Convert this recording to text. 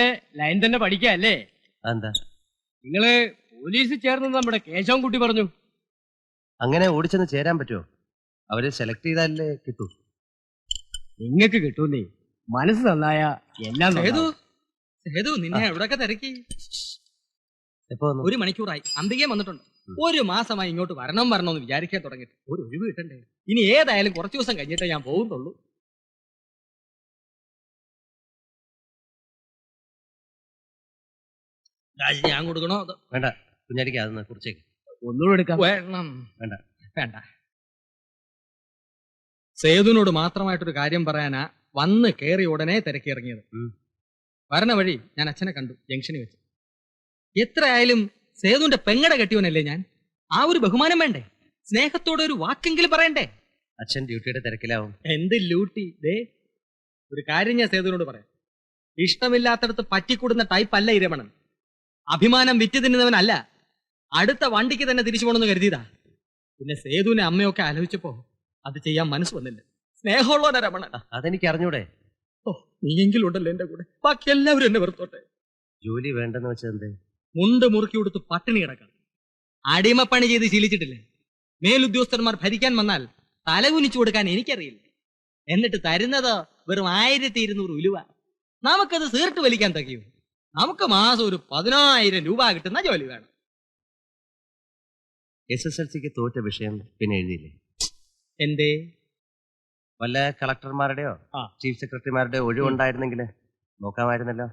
Line തന്നെ പഠിക്കല്ലേ എന്താ നിങ്ങൾ പോലീസ് ചേർന്ന് നമ്മുടെ കേശവൻകുട്ടി പറഞ്ഞു. അങ്ങനെ ഓടിച്ചെന്ന് ചേരാൻ പറ്റുമോ? അവർ സെലക്ട് ചെയ്താലേ കിട്ടൂ. നിങ്ങക്ക് കിട്ടൂന്നേ മനസ്സ് നന്നായ എല്ലാം സേതു നന്നാവും. സേതു നിന്നെ എവിടൊക്കെ തിരക്കി? ഒരു മണിക്കൂറായി. അന്തികെ വന്നിട്ടുണ്ട്. ഒരു മാസമായി ഇങ്ങോട്ട് വരണം വരണം എന്ന് വിചാരിക്കാൻ തുടങ്ങിയിട്ട്. ഒരു ഒഴിവ് കിട്ടണ്ടേ? ഇനി ഏതായാലും കുറച്ചു ദിവസം കഴിഞ്ഞിട്ടേ ഞാൻ പോകുന്നുള്ളൂ കാശ് ഞാൻ കൊടുക്കണോ അതോ? വേണ്ട കുഞ്ഞാടിക്ക് അതൊന്ന് കുറിച്ചേക്ക്. ഒന്നുകൂടെ എടുക്കാം. വേണം. വേണ്ട. വേണ്ട. സേതുവിനോട് മാത്രമായിട്ടൊരു കാര്യം പറയാനാ വന്ന് കയറി ഉടനെ തിരക്കി ഇറങ്ങിയത് ഉം. വരണ വഴി ഞാൻ അച്ഛനെ കണ്ടു ജംഗ്ഷനിൽ വെച്ച്. എത്ര ആയാലും സേതുവിന്റെ പെങ്ങടെ കെട്ടിയവനല്ലേ ഞാൻ? ആ ഒരു ബഹുമാനം വേണ്ടേ? സ്നേഹത്തോടെ ഒരു വാക്കെങ്കിലും പറയണ്ടേ? അച്ഛൻ ഡ്യൂട്ടിയുടെ തിരക്കിലാവും. എന്ത് ലൂട്ടി ദേ ഒരു കാര്യം ഞാൻ സേതുവിനോട് പറയാം. ഇഷ്ടമില്ലാത്തടത്ത് പറ്റിക്കൂടുന്ന ടൈപ്പ് അല്ല ഇരമണൻ. അഭിമാനം വിറ്റ് തിന്നുന്നവനല്ല. അടുത്ത വണ്ടിക്ക് തന്നെ തിരിച്ചു പോണെന്ന് കരുതിയതാ. പിന്നെ സേതുവിനെ അമ്മയൊക്കെ ആലോചിച്ചപ്പോ അത് ചെയ്യാൻ മനസ്സ് വന്നില്ല. സ്നേഹമുള്ളവനാ രമണ അതെനിക്ക് അറിഞ്ഞൂടെ ഓ നീയെങ്കിലും ഉണ്ടല്ലോ എന്റെ കൂടെ. ബാക്കി എല്ലാവരും എന്നെ വെറുത്തോട്ടെ. ജോലി വേണ്ടെന്ന് വെച്ചാൽ എന്തേ? മുണ്ട് മുറുക്കി കൊടുത്ത് പട്ടിണി കിടക്കണം. അടിമപ്പണി ചെയ്ത് ശീലിച്ചിട്ടില്ലേ? മേലുദ്യോഗസ്ഥന്മാർ ഭരിക്കാൻ വന്നാൽ തലകുനിച്ചു കൊടുക്കാൻ എനിക്കറിയില്ല? എന്നിട്ട് തരുന്നത് വെറും ആയിരത്തി ഇരുന്നൂറ് ഉലുവ. നമുക്കത് സീർട്ട് വലിക്കാൻ തകയും? നമുക്ക് മാസം ഒരു പതിനായിരം രൂപ കിട്ടുന്ന ജോലി വേണം. എസ് എസ് എൽ സിക്ക് തോറ്റ വിഷയം പിന്നെ എഴുതിയില്ലേ? എന്തേ? വല്ല കളക്ടർമാരുടെയോ. ചീഫ് സെക്രട്ടറിമാരുടെയോ ഒഴിവുണ്ടായിരുന്നെങ്കിൽ നോക്കാമായിരുന്നല്ലോ.